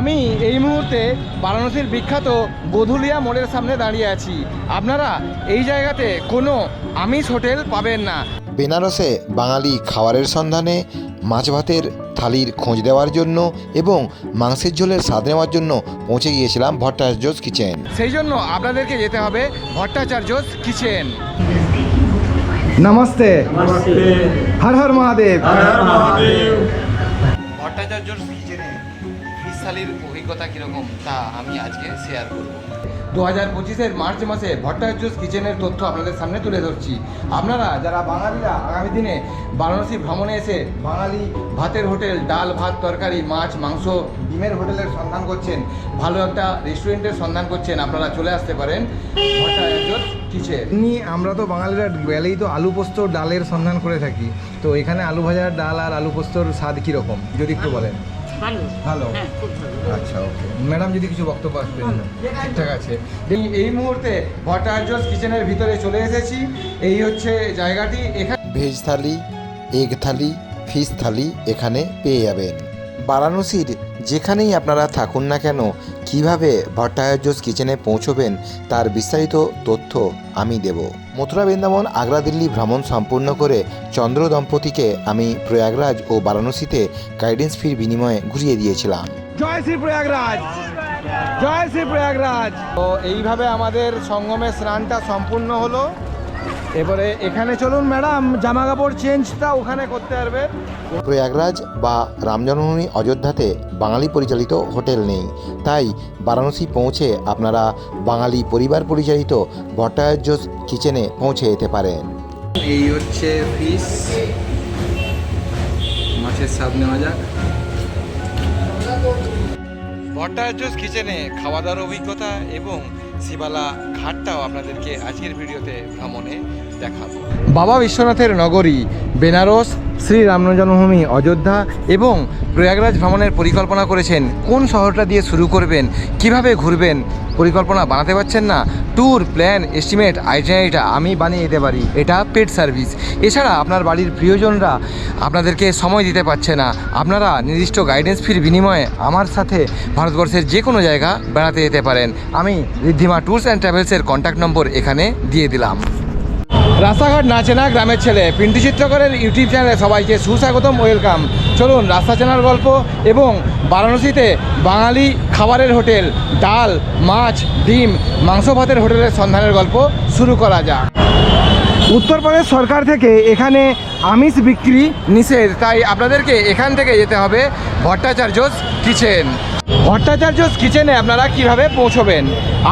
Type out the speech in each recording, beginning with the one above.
আমি এই মুহূর্তে বারাণসীর বিখ্যাত গোধুলিয়া মোড়ের সামনে দাঁড়িয়ে আছি। আপনারা এই জায়গাতে কোনো আমিষ হোটেল পাবেন না। বেনারসে বাঙালি খাবারের সন্ধানে মাছ ভাতের থালির খোঁজ দেওয়ার জন্য এবং মাংসের ঝোলের স্বাদ নেওয়ার জন্য পৌঁছে গিয়েছিলাম ভট্টাচার্যস কিচেন। সেই জন্য আপনাদেরকে যেতে হবে ভট্টাচার্য কিচেন। নমস্তে। হর হর মহাদেব। ভট্টাচার্য কিচেনে অভিজ্ঞতা কীরকম তা আমি আজকে শেয়ার করব। দু হাজার পঁচিশের মার্চ মাসে ভট্টাচার্য কিচেনের তথ্য আপনাদের সামনে তুলে ধরছি। আপনারা যারা বাঙালিরা আগামী দিনে বারাণসী ভ্রমণে এসে বাঙালি ভাতের হোটেল ডাল ভাত তরকারি মাছ মাংস ডিমের হোটেলের সন্ধান করছেন ভালো একটা রেস্টুরেন্টের সন্ধান করছেন আপনারা চলে আসতে পারেন ভট্টাচার্য কিচেন। এমনি আমরা তো বাঙালিরা গেলেই তো আলু পোস্ত ডালের সন্ধান করে থাকি। তো এখানে আলু ভাজার ডাল আর আলু পোস্তর স্বাদ কীরকম যদি একটু বলেন। ভালো। ভালো? হ্যাঁ ভালো। আচ্ছা ওকে। ম্যাডাম যদি কিছু বক্তব্য আসবে ঠিকঠাক আছে। এই এই মুহূর্তে ভট্টাচার্য কিচেনের ভিতরে চলে এসেছি। এই হচ্ছে জায়গাটি। এখানে veg thali egg thali fish thali এখানে পেয়ে যাবেন। বারাণসীর যেখানেই আপনারা থাকুন না কেন কীভাবে ভট্টাচার্যস কিচেনে পৌঁছবেন তার বিস্তারিত তথ্য আমি দেব। মথুরা বৃন্দাবন আগ্রা দিল্লি ভ্রমণ সম্পূর্ণ করে চন্দ্র দম্পতিকে আমি প্রয়াগরাজ ও বারাণসীতে গাইডেন্স ফির বিনিময়ে ঘুরিয়ে দিয়েছিলাম। জয় শ্রী প্রয়াগরাজ! জয় শ্রী প্রয়াগরাজ! তো এইভাবে আমাদের সঙ্গমে স্নানটা সম্পূর্ণ হলো। এবারে এখানে চলুন ম্যাডাম জামা কাপড় চেঞ্জটা ওখানে করতে পারবে। প্রয়াগরাজ বা রামজন্মভূমি অযোধ্যাতে বাঙালি পরিচালিত হোটেল নেই। তাই বারাণসী পৌঁছে আপনারা বাঙালি পরিবার পরিচালিত ভট্টাচার্য কিচেনে পৌঁছে যেতে পারেন। এই হচ্ছে ফিশ মাছের স্বাদ নেওয়া যাক। ভট্টাচার্য কিচেনে খাওয়া দাওয়ার অভিজ্ঞতা এবং শিবালা ঘাটটাও আপনাদেরকে আজকের ভিডিওতে ভ্রমণে দেখাবো। বাবা বিশ্বনাথের নগরী বেনারস শ্রী রাম জন্মভূমি, অযোধ্যা এবং প্রয়াগরাজ ভ্রমণের পরিকল্পনা করেছেন। কোন শহরটা দিয়ে শুরু করবেন? কীভাবে ঘুরবেন? পরিকল্পনা বানাতে পারছেন না? ট্যুর, প্ল্যান, এস্টিমেট আইটিআইটা আমি বানিয়ে দিতে পারি। এটা পেড সার্ভিস। এছাড়া আপনার বাড়ির প্রিয়জনরা আপনাদেরকে সময় দিতে পারছে না। আপনারা নির্দিষ্ট গাইডেন্স ফির বিনিময়ে আমার সাথে ভারতবর্ষের যে কোনো জায়গা বেড়াতে যেতে পারেন। আমি ঋদ্ধিমা ট্যুরস অ্যান্ড ট্রাভেলসের কন্ট্যাক্ট নম্বর এখানে দিয়ে দিলাম। রাস্তাঘাট না চেনা গ্রামের ছেলে। পিন্টু চিত্রকরের ইউটিউব চ্যানেলে সবাইকে সুস্বাগতম, ওয়েলকাম। চলুন রাস্তা চেনার গল্প এবং বারাণসীতে বাঙালি খাবারের হোটেল, ডাল, মাছ, ডিম, মাংস ভাতের হোটেলের সন্ধানের গল্প শুরু করা যাক। উত্তরপ্রদেশ সরকার থেকে এখানে আমিষ বিক্রি নিষেধ। তাই আপনাদেরকে এখান থেকে যেতে হবে ভট্টাচার্যস কিচেন। ভট্টাচার্যস কিচেনে আপনারা কীভাবে পৌঁছবেন?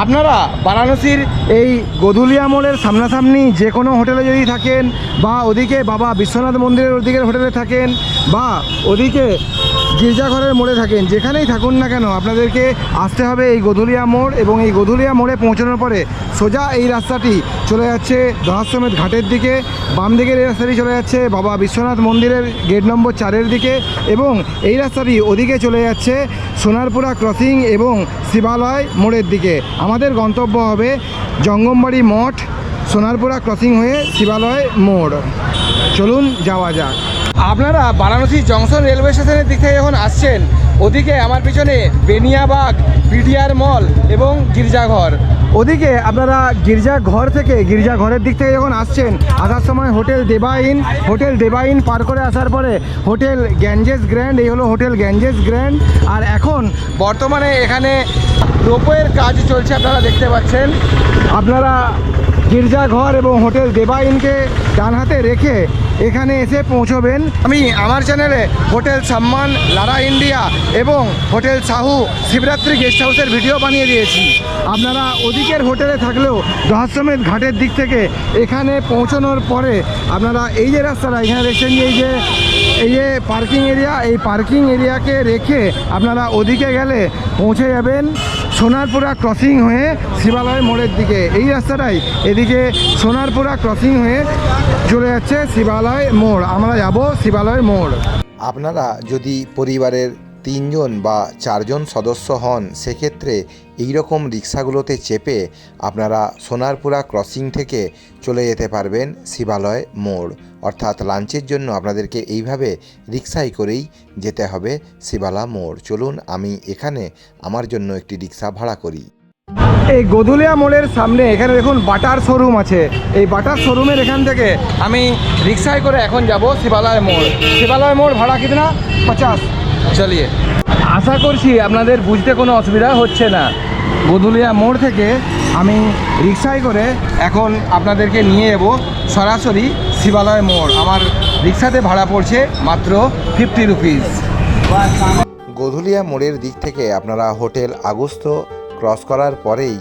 আপনারা বারাণসীর এই গদুলিয়া মোড়ের সামনাসামনি যে কোনো হোটেলে যদি থাকেন বা ওদিকে বাবা বিশ্বনাথ মন্দিরের ওদিকের হোটেলে থাকেন বা ওদিকে গির্জাঘরের মোড়ে থাকেন, যেখানেই থাকুন না কেন, আপনাদেরকে আসতে হবে এই গধুলিয়া মোড় এবং এই গধুলিয়া মোড়ে পৌঁছানোর পরে সোজা এই রাস্তাটি চলে যাচ্ছে দহাশ্বমেধ ঘাটের দিকে বাম দিকের এই রাস্তাটি চলে যাচ্ছে বাবা বিশ্বনাথ মন্দিরের গেট নম্বর চারের দিকে এবং এই রাস্তাটি ওদিকে চলে যাচ্ছে সোনারপুরা ক্রসিং এবং শিবালয় মোড়ের দিকে। আমাদের গন্তব্য হবে জঙ্গমবাড়ি মঠ, সোনারপুরা ক্রসিং হয়ে শিবালয় মোড়। চলুন যাওয়া যাক। আপনারা বারাণসী জংশন রেলওয়ে স্টেশনের দিক থেকে যখন আসছেন, ওদিকে আমার পিছনে বেনিয়াবাগ পিডিআর মল এবং গির্জাঘর। ওদিকে আপনারা গির্জাঘর থেকে গির্জাঘরের দিক থেকে যখন আসছেন, আসার সময় হোটেল দেবাইন হোটেল দেবাইন পার করে আসার পরে হোটেল গ্যাঞ্জেস গ্র্যান্ড, এই হলো হোটেল গ্যাঞ্জেস গ্র্যান্ড। আর এখন বর্তমানে এখানে রোপওয়ের কাজ চলছে, আপনারা দেখতে পাচ্ছেন। আপনারা গির্জাঘর এবং হোটেল দেবাইনকে ডান হাতে রেখে এখানে এসে পৌঁছবেন। আমি আমার চ্যানেলে হোটেল সম্মান, লারা ইন্ডিয়া এবং হোটেল সাহু শিবরাত্রি গেস্ট হাউসের ভিডিও বানিয়ে দিয়েছি। আপনারা ওদিকের হোটেলে থাকলেও রহস্যমেধ ঘাটের দিক থেকে এখানে পৌঁছানোর পরে আপনারা এই যে রাস্তাটা, এখানে দেখছেন এই যে এই যে পার্কিং এরিয়া, এই পার্কিং এরিয়াকে রেখে আপনারা ওদিকে গেলে পৌঁছে যাবেন। সোনারপুরা ক্রসিং হয়ে শিবালয় মোড়ের দিকে। এই রাস্তাটাই এদিকে সোনারপুরা ক্রসিং হয়ে চলে যাচ্ছে শিবালয় মোড়। আমরা যাব শিবালয় মোড়। আপনারা যদি পরিবারের তিনজন বা চারজন সদস্য হন, সেক্ষেত্রে এই রকম রিক্সাগুলোতে চেপে আপনারা সোনারপুরা ক্রসিং থেকে চলে যেতে পারবেন শিবালয় মোড়। অর্থাৎ লাঞ্চের জন্য আপনাদেরকে এইভাবে রিক্সায় করেই যেতে হবে শিবালা মোড়। চলুন আমি এখানে আমার জন্য একটি রিক্সা ভাড়া করি। এই গদুলিয়া মোড়ের সামনে এখানে দেখুন বাটার শোরুম আছে। এই বাটার শোরুমের এখান থেকে আমি রিক্সায় করে এখন যাব শিবালয় মোড়। শিবালয় মোড় ভাড়া কিতনা? পচাশ। চলিয়ে। আশা করছি আপনাদের বুঝতে কোনো অসুবিধা হচ্ছে না। গদুলিয়া মোড় থেকে আমি রিক্সায় করে এখন আপনাদেরকে নিয়ে যাব সরাসরি শিবালয় মোড়। আমার রিক্সাতে ভাড়া পড়ছে মাত্র ফিফটি রুপিস গোধুলিয়া মোড়ের দিক থেকে আপনারা হোটেল আগস্ত ক্রস করার পরেই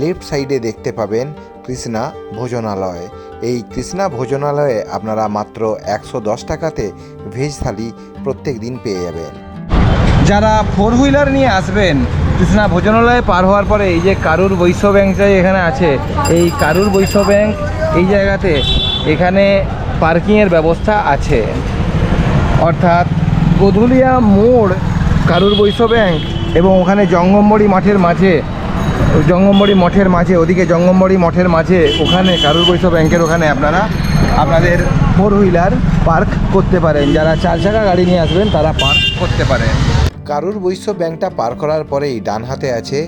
লেফট সাইডে দেখতে পাবেন কৃষ্ণা ভোজনালয়। এই কৃষ্ণা ভোজনালয়ে আপনারা মাত্র একশো দশ টাকাতে ভেজ থালি প্রত্যেক দিন পেয়ে যাবেন। যারা ফোর হুইলার নিয়ে আসবেন কৃষ্ণা ভোজনালয়ে পার হওয়ার পরে এই যে কারুর বৈশ্য ব্যাংকটা এখানে আছে, এই কারুর বৈশ্য ব্যাংক এই জায়গাতে এখানে পার্কিংয়ের ব্যবস্থা আছে। অর্থাৎ গধুলিয়া মোড়, কারুর বৈশ্য ব্যাংক এবং ওখানে জঙ্গমবাড়ি মাঠের মাঝে জঙ্গমবাড়ি মঠের মাঝে, ওদিকে জঙ্গমবাড়ি মঠের মাঝে, ওখানে কারুর বৈশ্য ব্যাংকের ওখানে আপনারা আপনাদের ফোর হুইলার পার্ক করতে পারেন। যারা চার চাকা গাড়ি নিয়ে আসবেন, তারা পার্ক করতে পারেন। কারুর বৈশ্য ব্যাংকটা পার করার পরেই ডান হাতে আছে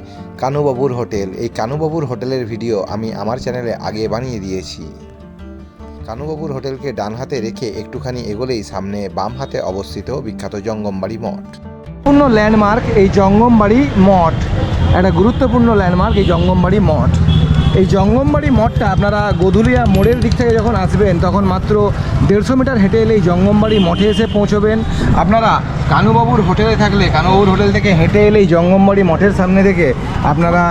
কানুবাবুর হোটেল। এই কানুবাবুর হোটেলের ভিডিও আমি আমার চ্যানেলে আগে বানিয়ে দিয়েছি। কানুবাবুর হোটেলকে ডান হাতে রেখে একটুখানি এগোলেই সামনে বাম হাতে অবস্থিত বিখ্যাত জঙ্গমবাড়ি মঠ। গুরুত্বপূর্ণ ল্যান্ডমার্ক এই জঙ্গমবাড়ি মঠ। একটা গুরুত্বপূর্ণ ল্যান্ডমার্ক এই জঙ্গমবাড়ি মঠ। এই জঙ্গমবাড়ি মঠটা আপনারা গধুলিয়া মোড়ের দিক থেকে যখন আসবেন, তখন মাত্র দেড়শো মিটার হেঁটে এলেই জঙ্গমবাড়ি মঠে এসে পৌঁছবেন। আপনারা কানুবাবুর হোটেলে থাকলে, কানুবাবুর হোটেল থেকে হেঁটে এলেই জঙ্গমবাড়ি মঠের সামনে থেকে আপনারা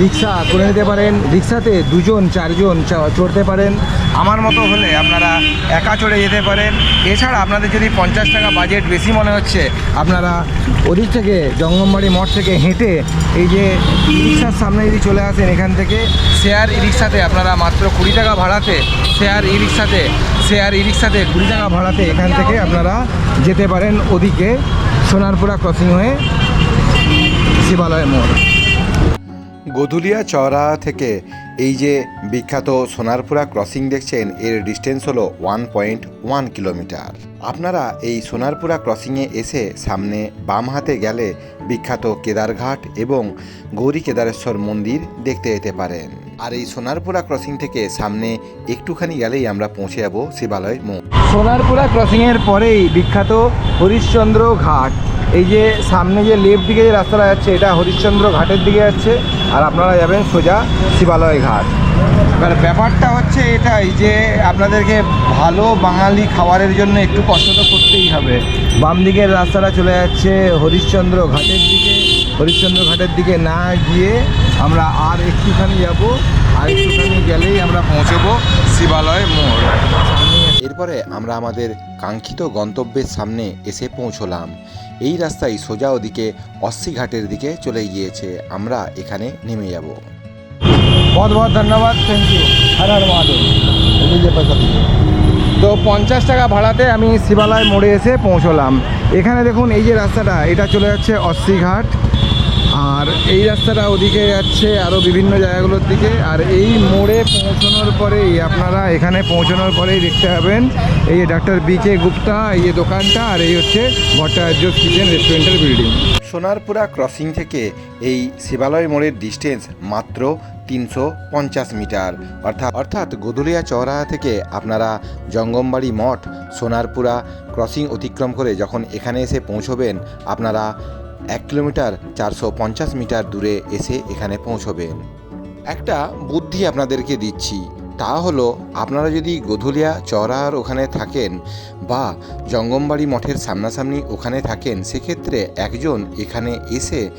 রিক্সা করে নিতে পারেন। রিক্সাতে দুজন, চারজন চড়তে পারেন। আমার মতো হলে আপনারা একা চড়ে যেতে পারেন। এছাড়া আপনাদের যদি পঞ্চাশ টাকা বাজেট বেশি মনে হচ্ছে, আপনারা ওদিক থেকে জঙ্গমবাড়ি মঠ থেকে হেঁটে এই যে রিক্সার সামনে যদি চলে আসেন এখান থেকে শেয়ার ই রিক্সাতে আপনারা মাত্র কুড়ি টাকা ভাড়াতে শেয়ার ই রিক্সাতে শেয়ার ই রিক্সাতে কুড়ি টাকা ভাড়াতে এখান থেকে আপনারা যেতে পারেন ওদিকে সোনারপুরা ক্রসিং হয়ে শিবালয় মোড়। গধুলিয়া চওড়া থেকে এই যে বিখ্যাত সোনারপুরা ক্রসিং দেখছেন, এর ডিস্টেন্স হলো ওয়ান পয়েন্ট ওয়ান কিলোমিটার আপনারা এই সোনারপুরা ক্রসিংয়ে এসে সামনে বাম হাতে গেলে বিখ্যাত কেদারঘাট এবং গৌরী কেদারেশ্বর মন্দির দেখতে যেতে পারেন। আর এই সোনারপুরা ক্রসিং থেকে সামনে একটুখানি গেলেই আমরা পৌঁছে যাব শিবালয় মো সোনারপুরা ক্রসিংয়ের পরেই বিখ্যাত হরিশ্চন্দ্র ঘাট। এই যে সামনে যে লেফট দিকে যে রাস্তাটা যাচ্ছে এটা হরিশ্চন্দ্র ঘাটের দিকে যাচ্ছে আর আপনারা যাবেন সোজা শিবালয় ঘাট। এবার ব্যাপারটা হচ্ছে এটাই যে আপনাদেরকে ভালো বাঙালি খাবারের জন্য একটু কষ্ট তো করতেই হবে। বাম দিকের রাস্তাটা চলে যাচ্ছে হরিশ্চন্দ্র ঘাটের দিকে। হরিশ্চন্দ্র ঘাটের দিকে না গিয়ে আমরা আর একটুখানি যাব আর একটুখানি গেলেই আমরা পৌঁছবো শিবালয় মোড়। এরপরে আমরা আমাদের কাঙ্ক্ষিত গন্তব্যের সামনে এসে পৌঁছলাম। এই রাস্তায় সোজা ওদিকে অস্সি ঘাটের দিকে চলে গিয়েছে। আমরা এখানে নেমে যাব। বহুত বহুত ধন্যবাদ থ্যাংক ইউ হর হর মহাদেব। তো পঞ্চাশ টাকা ভাড়াতে আমি শিবালয় মোড়ে এসে পৌঁছলাম। এখানে দেখুন এই যে রাস্তাটা এটা চলে যাচ্ছে অস্সি ঘাট। আর এই রাস্তাটা ওদিকে যাচ্ছে আরও বিভিন্ন জায়গাগুলোর দিকে। আর এই মোড়ে পৌঁছানোর পরেই আপনারা এখানে পৌঁছানোর পরেই দেখতে পাবেন এই ডাক্তার বি কে গুপ্তা, এই দোকানটা, আর এই হচ্ছে ভট্টাচার্য কিচেন রেস্টুরেন্টের বিল্ডিং সোনারপুরা ক্রসিং থেকে এই শিবালয় মোড়ের ডিস্টেন্স মাত্র তিনশো পঞ্চাশ মিটার। অর্থাৎ অর্থাৎ গদুলিয়া চৌরাহা থেকে আপনারা জঙ্গমবাড়ি মঠ সোনারপুরা ক্রসিং অতিক্রম করে যখন এখানে এসে পৌঁছবেন, আপনারা এক কিলোমিটার চারশো পঞ্চাশ মিটার দূরে এসে এখানে পৌঁছবেন। একটা বুদ্ধি আপনাদেরকে দিচ্ছি। তা হলো, আপনারা যদি গধুলিয়া চওড়ার ওখানে থাকেন বা জঙ্গমবাড়ি মঠের সামনাসামনি ওখানে থাকেন, সেক্ষেত্রে একজন এখানে এসে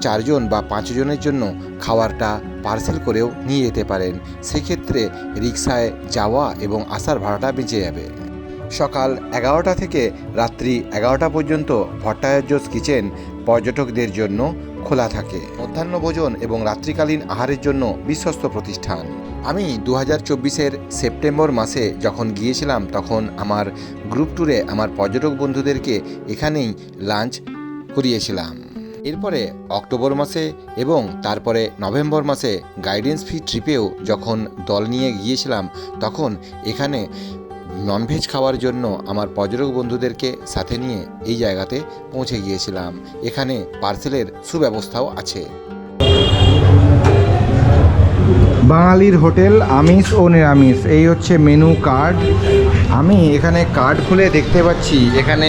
চারজন বা পাঁচজনের জন্য খাবারটা পার্সেল করেও নিয়ে যেতে পারেন। সেক্ষেত্রে রিক্সায় যাওয়া এবং আসার ভাড়াটা বেঁচে যাবে। সকাল এগারোটা থেকে রাত্রি এগারোটা পর্যন্ত ভট্টাচার্যস কিচেন পর্যটকদের জন্য খোলা থাকে। মধ্যাহ্ন ভোজন এবং রাত্রিকালীন আহারের জন্য বিশ্বস্ত প্রতিষ্ঠান। আমি দু হাজার চব্বিশের সেপ্টেম্বর মাসে যখন গিয়েছিলাম, তখন আমার গ্রুপ ট্যুরে আমার পর্যটক বন্ধুদেরকে এখানেই লাঞ্চ করিয়েছিলাম। এরপরে অক্টোবর মাসে এবং তারপরে নভেম্বর মাসে গাইডেন্স ফি ট্রিপেও যখন দল নিয়ে গিয়েছিলাম, তখন এখানে ননভেজ খাওয়ার জন্য আমার পর্যটক বন্ধুদেরকে সাথে নিয়ে এই জায়গাতে পৌঁছে গিয়েছিলাম। এখানে পার্সেলের সুব্যবস্থাও আছে। বাঙালির হোটেল আমিষ ও নিরামিষ, এই হচ্ছে মেনু কার্ড। আমি এখানে কার্ড খুলে দেখতে পাচ্ছি, এখানে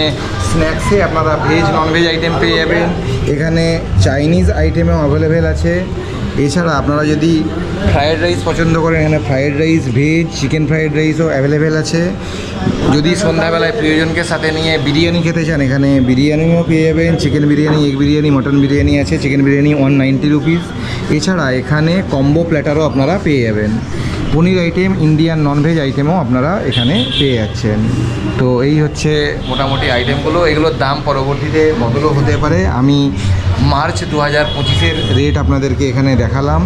স্ন্যাক্সে আপনারা ভেজ ননভেজ আইটেম পেয়ে যাবেন। এখানে চাইনিজ আইটেমও অ্যাভেলেবেল আছে। এছাড়া আপনারা যদি ফ্রায়েড রাইস পছন্দ করেন? এখানে fried rice veg chicken fried রাইসও available আছে। যদি সন্ধ্যাবেলায় প্রিয়জনকে সাথে নিয়ে বিরিয়ানি খেতে চান, এখানে বিরিয়ানিও পেয়ে যাবেন। Chicken biryani egg biryani mutton biryani আছে। Chicken biryani one ninety rupees এছাড়া এখানে কম্বো প্ল্যাটারও আপনারা পেয়ে যাবেন। Paneer item Indian non veg আইটেমও আপনারা এখানে পেয়ে যাচ্ছেন। তো এই হচ্ছে মোটামুটি আইটেমগুলো এগুলোর দাম পরবর্তীতে বদলও হতে পারে? আমি মার্চ দু হাজার পঁচিশের রেট আপনাদেরকে এখানে দেখালাম।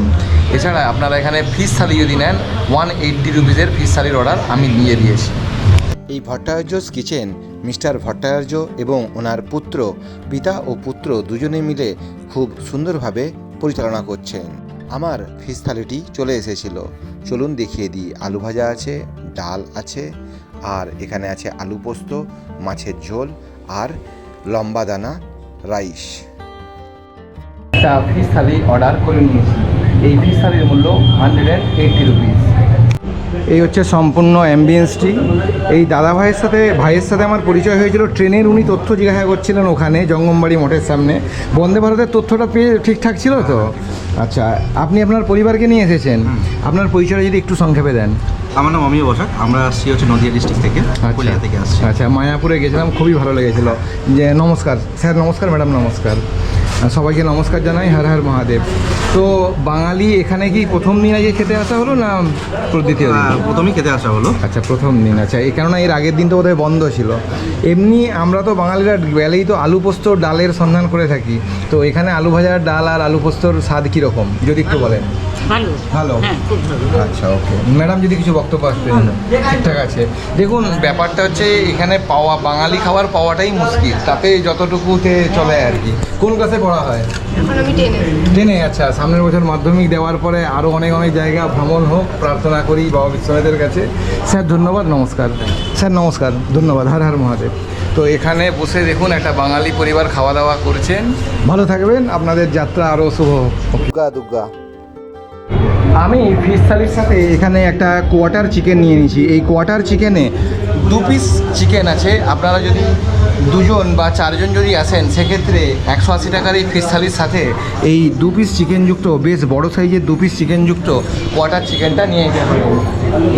এছাড়া আপনারা এখানে ফিশ থালি যদি নেন ওয়ান এইট্টি রুপিসের ফিশ থালির অর্ডার আমি নিয়ে দিয়েছি। এই ভট্টাচার্যস কিচেন, মিস্টার ভট্টাচার্য এবং ওনার পুত্র, পিতা ও পুত্র দুজনে মিলে খুব সুন্দরভাবে পরিচালনা করছেন। আমার ফিস থালিটি চলে এসেছিল। চলুন দেখিয়ে দিই। আলু ভাজা আছে, ডাল আছে, আর এখানে আছে আলু পোস্ত, মাছের ঝোল, আর লম্বা দানা, রাইস। একটা ফিশ থালি অর্ডার করে নিয়েছি। এই ফিস থালির মূল্য হান্ড্রেড অ্যান্ড এইটটি রুপিস এই হচ্ছে সম্পূর্ণ অ্যাম্বিয়েন্সটি এই দাদা ভাইয়ের সাথে ভাইয়ের সাথে আমার পরিচয় হয়েছিল। ট্রেনের উনি তথ্য জিজ্ঞাসা করছিলেন ওখানে জঙ্গমবাড়ি মঠের সামনে। বন্দে ভারতের তথ্যটা পেয়ে ঠিকঠাক ছিল তো? আচ্ছা আপনি আপনার পরিবারকে নিয়ে এসেছেন। আপনার পরিচয় যদি একটু সংক্ষেপে দেন। আমার নাম অমিয় বসাক। আমরা আসছি হচ্ছে নদিয়া ডিস্ট্রিক্ট থেকে কলিয়া থেকে আসছি। আচ্ছা মায়াপুরে গেছিলাম। খুবই ভালো লেগেছিল। যে নমস্কার। স্যার নমস্কার ম্যাডাম নমস্কার। সবাইকে নমস্কার জানাই হর হর মহাদেব। তো বাঙালি এখানে কি প্রথম দিন আগে খেতে আসা হলো না দ্বিতীয় দিন? প্রথমেই খেতে আসা হলো। আচ্ছা প্রথম দিন আচ্ছা। এই কেননা এর আগের দিন তো বোধহয় বন্ধ ছিল। এমনি আমরা তো বাঙালিরা গেলেই তো আলু পোস্ত ডালের সন্ধান করে থাকি। তো এখানে আলু ভাজার ডাল আর আলু পোস্তর স্বাদ কীরকম যদি একটু বলেন? ভালো। ভালো? হ্যাঁ ভালো। আচ্ছা ওকে। ম্যাডাম যদি কিছু বক্তব্য আসতে ঠিকঠাক আছে। দেখুন ব্যাপারটা হচ্ছে এখানে পাওয়া বাঙালি খাবার পাওয়াটাই মুশকিল। তাতে যতটুকুতে চলে আর কি। কোন ক্লাসে পড়া হয়? টেনে জেনে আচ্ছা। সামনের বছর মাধ্যমিক দেওয়ার পরে আরও অনেক অনেক জায়গা ভ্রমণ হোক প্রার্থনা করি বাবা বিশ্বনাথের কাছে। স্যার ধন্যবাদ নমস্কার। স্যার নমস্কার ধন্যবাদ। হর হর মহাদেব। তো এখানে বসে দেখুন একটা বাঙালি পরিবার খাওয়া দাওয়া করছেন। ভালো থাকবেন। আপনাদের যাত্রা আরও শুভ হোক। দুর্গা দুর্গা আমি ফিশ থালির সাথে এখানে একটা কোয়াটার চিকেন নিয়ে নিয়েছি। এই কোয়াটার চিকেনে দু পিস চিকেন আছে। আপনারা যদি দুজন বা চারজন যদি আসেন, সেক্ষেত্রে একশো আশি টাকার এই ফিশ থালির সাথে এই দু পিস চিকেনযুক্ত বেশ বড় সাইজের দু পিস চিকেনযুক্ত কোয়াটার চিকেনটা নিয়ে নিতে হবে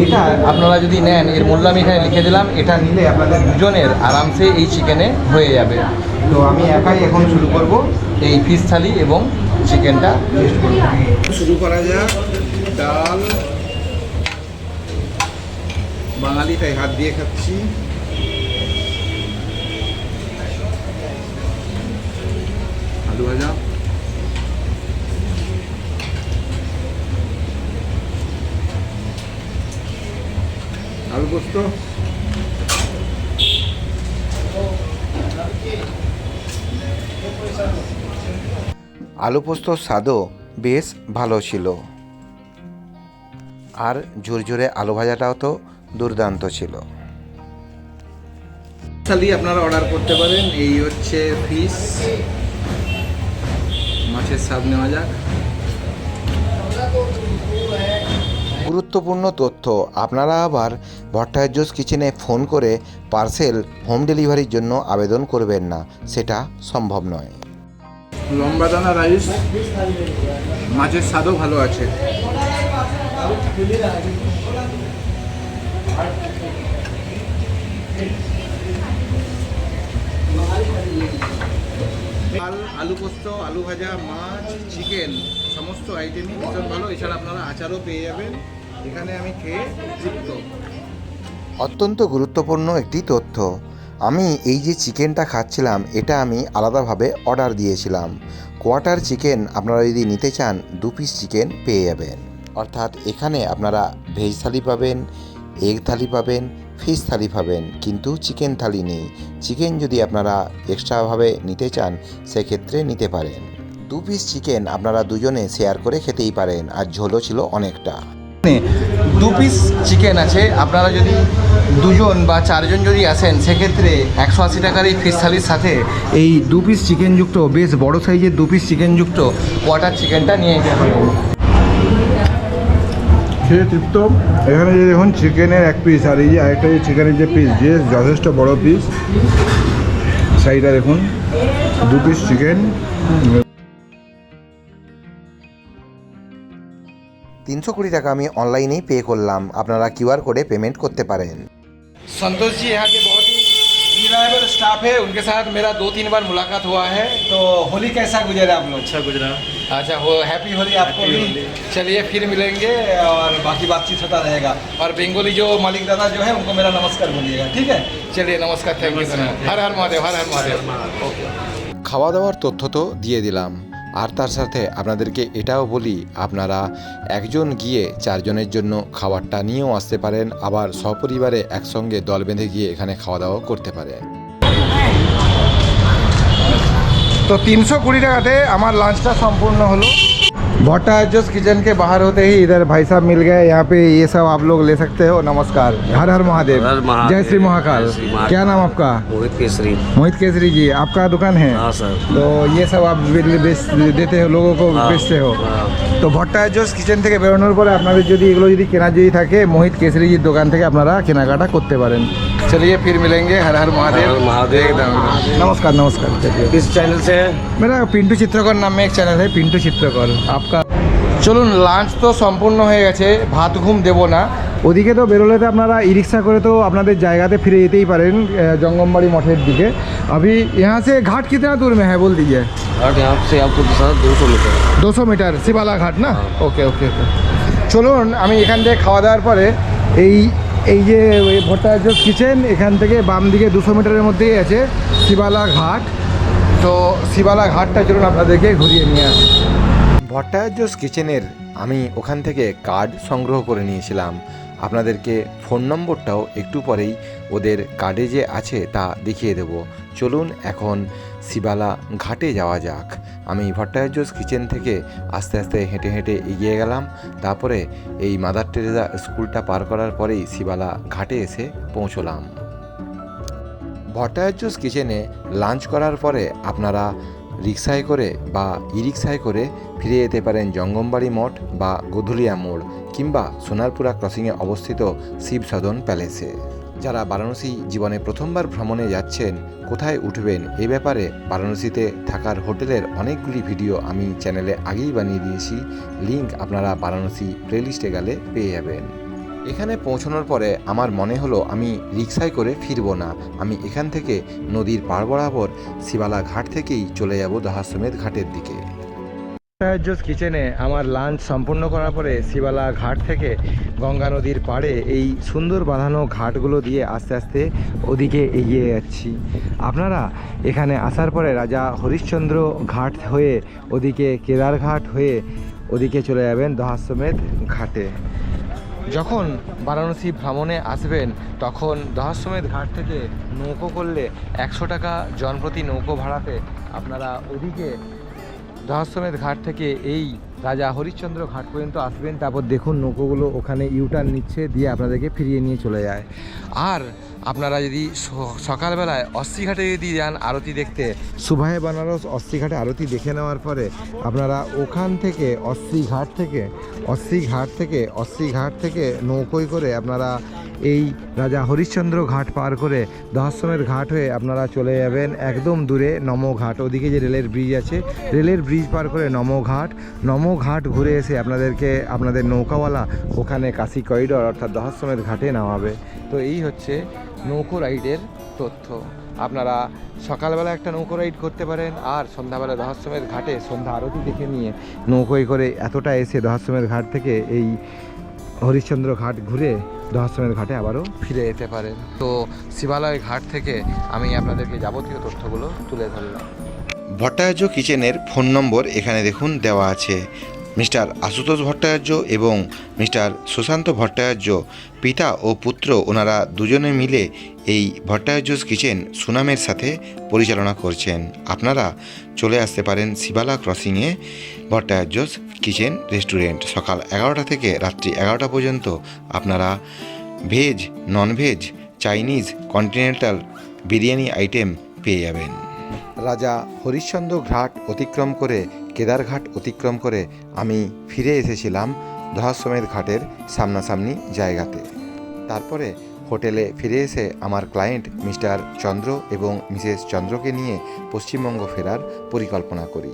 এটা আপনারা যদি নেন, এর মূল্য আমি এখানে লিখে দিলাম। এটা নিলে আপনাদের দুজনের আরামসে এই চিকেনে হয়ে যাবে। তো আমি একাই এখন শুরু করব এই ফিশ থালি এবং চিকেনটা টেস্ট করব শুরু করা যাক। ডাল। বাঙালি, তাই হাত দিয়ে খাচ্ছি। আলু ভাজা। আলু পোস্ত। আলু পোস্তর স্বাদও বেশ ভালো ছিল। আর ঝুরঝুরে আলু ভাজাটাও তো দুর্দান্ত ছিল। থালি আপনারা অর্ডার করতে পারেন এই হচ্ছে ফিশ মাছের স্বাদ নেওয়া যাক। গুরুত্বপূর্ণ তথ্য আপনারা আবার ভট্টাচার্যস কিচেনে ফোন করে পার্সেল হোম ডেলিভারির জন্য আবেদন করবেন না সেটা সম্ভব নয়। লম্বা দানা রাইস মাছের স্বাদও ভালো আছে। আলু পোস্ত, আলু ভাজা, মাছ, চিকেন, সমস্ত আইটেমই ভীষণ ভালো। এছাড়া আপনারা আচারও পেয়ে যাবেন। এখানে আমি খেয়ে তৃপ্ত। অত্যন্ত গুরুত্বপূর্ণ একটি তথ্য। আমি এই যে চিকেনটা খাচ্ছিলাম, এটা আমি আলাদাভাবে অর্ডার দিয়েছিলাম। কোয়াটার চিকেন আপনারা যদি নিতে চান, দু পিস চিকেন পেয়ে যাবেন। অর্থাৎ এখানে আপনারা ভেজ থালি পাবেন, এগ থালি পাবেন, ফিশ থালি পাবেন, কিন্তু চিকেন থালি নেই। চিকেন যদি আপনারা এক্সট্রাভাবে নিতে চান, সেক্ষেত্রে নিতে পারেন। দু পিস চিকেন আপনারা দুজনে শেয়ার করে খেতেই পারেন, আর ঝোলও ছিল অনেকটা। দু পিস চিকেন আছে। আপনারা যদি দুজন বা চারজন যদি আসেন, সেক্ষেত্রে একশো আশি টাকার এই ফিশ থালির সাথে এই দু পিস চিকেনযুক্ত, বেশ বড় সাইজের দু পিস চিকেনযুক্ত কোয়াটার চিকেনটা নিয়ে যেতে পারেন খেয়ে তৃপ্ত। এখানে যে দেখুন চিকেনের এক পিস আর এই যে আরেকটা যে চিকেনের যে পিস যে যথেষ্ট বড় পিস সাইডটা দেখুন দু পিস চিকেন তিনশো কুড়ি টাকা আমি অনলাইনেই পে করলাম। আপনারা কিউআর কোডে পেমেন্ট করতে পারেন। সন্তোষজি এখানে বহুত रिलायबल स्टाफ है उनके साथ मेरा दो तीन बार मुलाकात हुआ है तो होली कैसा गुजरा आप लोग अच्छा गुजरा अच्छा हो हैप्पी होली आपको भी चलिए फिर मिलेंगे और बाकी बातचीत होता रहेगा और बेंगोली जो मालिक दादा जो है उनको मेरा नमस्कार बोलिएगा ठीक है चलिए नमस्कार thank you Har Har Mahadev Har Har Mahadev okay খাওয়া দাওয়ার তথ্য তো দিয়ে দিলাম আর তার সাথে আপনাদেরকে এটাও বলি, আপনারা একজন গিয়ে চারজনের জন্য খাবারটা নিয়েও আসতে পারেন, আবার সপরিবারে একসঙ্গে দল বেঁধে গিয়ে এখানে খাওয়া দাওয়া করতে পারেন তো তিনশো কুড়ি টাকাতে আমার লাঞ্চটা সম্পূর্ণ হলো। हलो भट्टा जोस किचन के बाहर होते ही इधर भाई साहब मिल गए यहाँ पे ये सब आप लोग ले सकते हो नमस्कार हर हर महादेव हर महादेव। जय श्री महाकाल जय श्री महाकाल। क्या नाम आपका मोहित केसरी मोहित केसरी जी आपका दुकान है हाँ सर तो ये सब आप बे- बेच- देते हो लोगों को हाँ, বেচতে हो हाँ। তো ভট্টা জোস কিচেন থেকে বেরোনোর পরে আপনাদের যদি এগুলো যদি কেনার যদি থাকে মোহিত কেসরিজির দোকান থেকে আপনারা কেনাকাটা করতে পারেন चलिए फिर मिलेंगे हर हर महादेव हर महादेव। एकदम नमस्कार नमस्कार चलिए किस चैनल से है मेरा पिंटू चित्रकर नाम में एक चैनल है पिंटू चित्रकर आपका চলুন লাঞ্চ তো সম্পূর্ণ হয়ে গেছে ভাত ঘুম দেবো না ওদিকে তো বেরোলে তো আপনারা ই রিক্সা করে তো আপনাদের জায়গাতে ফিরে যেতেই পারেন আহ, জঙ্গমবাড়ি মঠের দিকে अभी यहाँ से घाट कितना दूर में है बोल दीजिए और यहाँ से आपको सर दो सौ मीटर দুশো মিটার শিবালা ঘাট না ওকে ওকে ওকে চলুন আমি এখান থেকে খাওয়া দাওয়ার পরে এই এই যে ভট্টাচার্য কিচেন এখান থেকে বাম দিকে দুশো মিটারের মধ্যেই আছে শিবালা ঘাট। তো শিবালা ঘাটটা চলুন আপনাদেরকে ঘুরিয়ে নিয়ে আসি। ভট্টাচার্য কিচেনের আমি ওখান থেকে কার্ড সংগ্রহ করে নিয়েছিলাম। আপনাদেরকে ফোন নম্বরটাও একটু পরেই ওদের কার্ডে যে আছে তা দেখিয়ে দেব। চলুন এখন শিবালা ঘাটে যাওয়া যাক। আমি ভট্টাচার্য কিচেন থেকে আস্তে আস্তে হেঁটে হেঁটে এগিয়ে গেলাম। তারপরে এই মাদার টেরেজা স্কুলটা পার করার পরেই শিবালা ঘাটে এসে পৌঁছলাম। ভট্টাচার্যস কিচেনে লাঞ্চ করার পরে আপনারা রিক্সায় করে বা ই রিক্সায় করে ফিরে যেতে পারেন জঙ্গমবাড়ি মঠ বা গধুলিয়া মোড় কিংবা সোনারপুরা ক্রসিংয়ে অবস্থিত শিবসদন প্যালেসে। যারা বারাণসী জীবনে প্রথমবার ভ্রমণে যাচ্ছেন, কোথায় উঠবেন এ ব্যাপারে বারাণসীতে থাকার হোটেলের অনেকগুলি ভিডিও আমি চ্যানেলে আগেই বানিয়ে দিয়েছি। লিংক আপনারা বারাণসী প্লেলিস্টে গেলে পেয়ে যাবেন। এখানে পৌঁছানোর পরে আমার মনে হলো আমি রিক্সায় করে ফিরবো না। আমি এখান থেকে নদীর পাড় বরাবর শিবালা ঘাট থেকেই চলে যাব দহাসমেত ঘাটের দিকে। জোস কিচেনে আমার লাঞ্চ সম্পূর্ণ করার পরে শিবালা ঘাট থেকে গঙ্গা নদীর পাড়ে এই সুন্দর বাঁধানো ঘাটগুলো দিয়ে আস্তে আস্তে ওদিকে এগিয়ে যাচ্ছি। আপনারা এখানে আসার পরে রাজা হরিশ্চন্দ্র ঘাট হয়ে ওদিকে কেদারঘাট হয়ে ওদিকে চলে যাবেন দহাশ্বমেধ ঘাটে। যখন বারাণসী ভ্রমণে আসবেন, তখন দহাশ্বমেধ ঘাট থেকে নৌকো করলে একশো টাকা জনপ্রতি নৌকো ভাড়াতে আপনারা ওদিকে দহাশ্বমেধ ঘাট থেকে এই রাজা হরিশ্চন্দ্র ঘাট পর্যন্ত আসবেন। তারপর দেখুন নৌকোগুলো ওখানে ইউটার্ন নিচ্ছে, দিয়ে আপনাদেরকে ফিরিয়ে নিয়ে চলে যায়। আর আপনারা যদি সকালবেলায় অস্থিঘাটে যদি যান আরতি দেখতে সুভায়ে বানারস অস্থিঘাটে আরতি দেখে নেওয়ার পরে আপনারা ওখান থেকে অস্থি ঘাট থেকে অস্থি ঘাট থেকে অস্থি ঘাট থেকে নৌকোয় করে আপনারা এই রাজা হরিশ্চন্দ্র ঘাট পার করে দহাশ্রমের ঘাট হয়ে আপনারা চলে যাবেন একদম দূরে নমো ঘাট। ওদিকে যে রেলের ব্রিজ আছে, রেলের ব্রিজ পার করে নমো ঘাট। নমো ঘাট ঘুরে এসে আপনাদেরকে, আপনাদের নৌকাওয়ালা ওখানে কাশি করিডর অর্থাৎ দহাশ্রমের ঘাটে নামাবে। তো এই হচ্ছে নৌকো রাইডের তথ্য। আপনারা সকালবেলা একটা নৌকো রাইড করতে পারেন, আর সন্ধ্যাবেলা দহাশ্রমের ঘাটে সন্ধ্যা আরতি দেখে নিয়ে নৌকোয় করে এতটা এসে দহাশ্রমের ঘাট থেকে এই হরিশ্চন্দ্র ঘাট ঘুরে দহাশ্রমের ঘাটে আবারও ফিরে যেতে পারেন। তো শিবালয় ঘাট থেকে আমি আপনাদেরকে যাবতীয় তথ্যগুলো তুলে ধরলাম। ভট্টাচার্য কিচেনের ফোন নম্বর এখানে দেখুন, দেওয়া আছে। মিস্টার আশুতোষ ভট্টাচার্য এবং মিস্টার সুশান্ত ভট্টাচার্য, পিতা ও পুত্র ওনারা দুজনে মিলে এই ভট্টাচার্যস কিচেন সুনামের সাথে পরিচালনা করছেন। আপনারা চলে আসতে পারেন শিবালা ক্রসিংয়ে ভট্টাচার্যস কিচেন রেস্টুরেন্ট। সকাল এগারোটা থেকে রাত্রি এগারোটা পর্যন্ত আপনারা veg, non veg, Chinese, continental biryani item পেয়ে যাবেন। রাজা হরিশ্চন্দ্র ঘাট অতিক্রম করে, কেদারঘাট অতিক্রম করে আমি ফিরে এসেছিলাম ধরাশ্রমের ঘাটের সামনাসামনি জায়গাতে। তারপরে হোটেলে ফিরে এসে আমার ক্লায়েন্ট মিস্টার চন্দ্র এবং মিসেস চন্দ্রকে নিয়ে পশ্চিমবঙ্গ ফেরার পরিকল্পনা করি।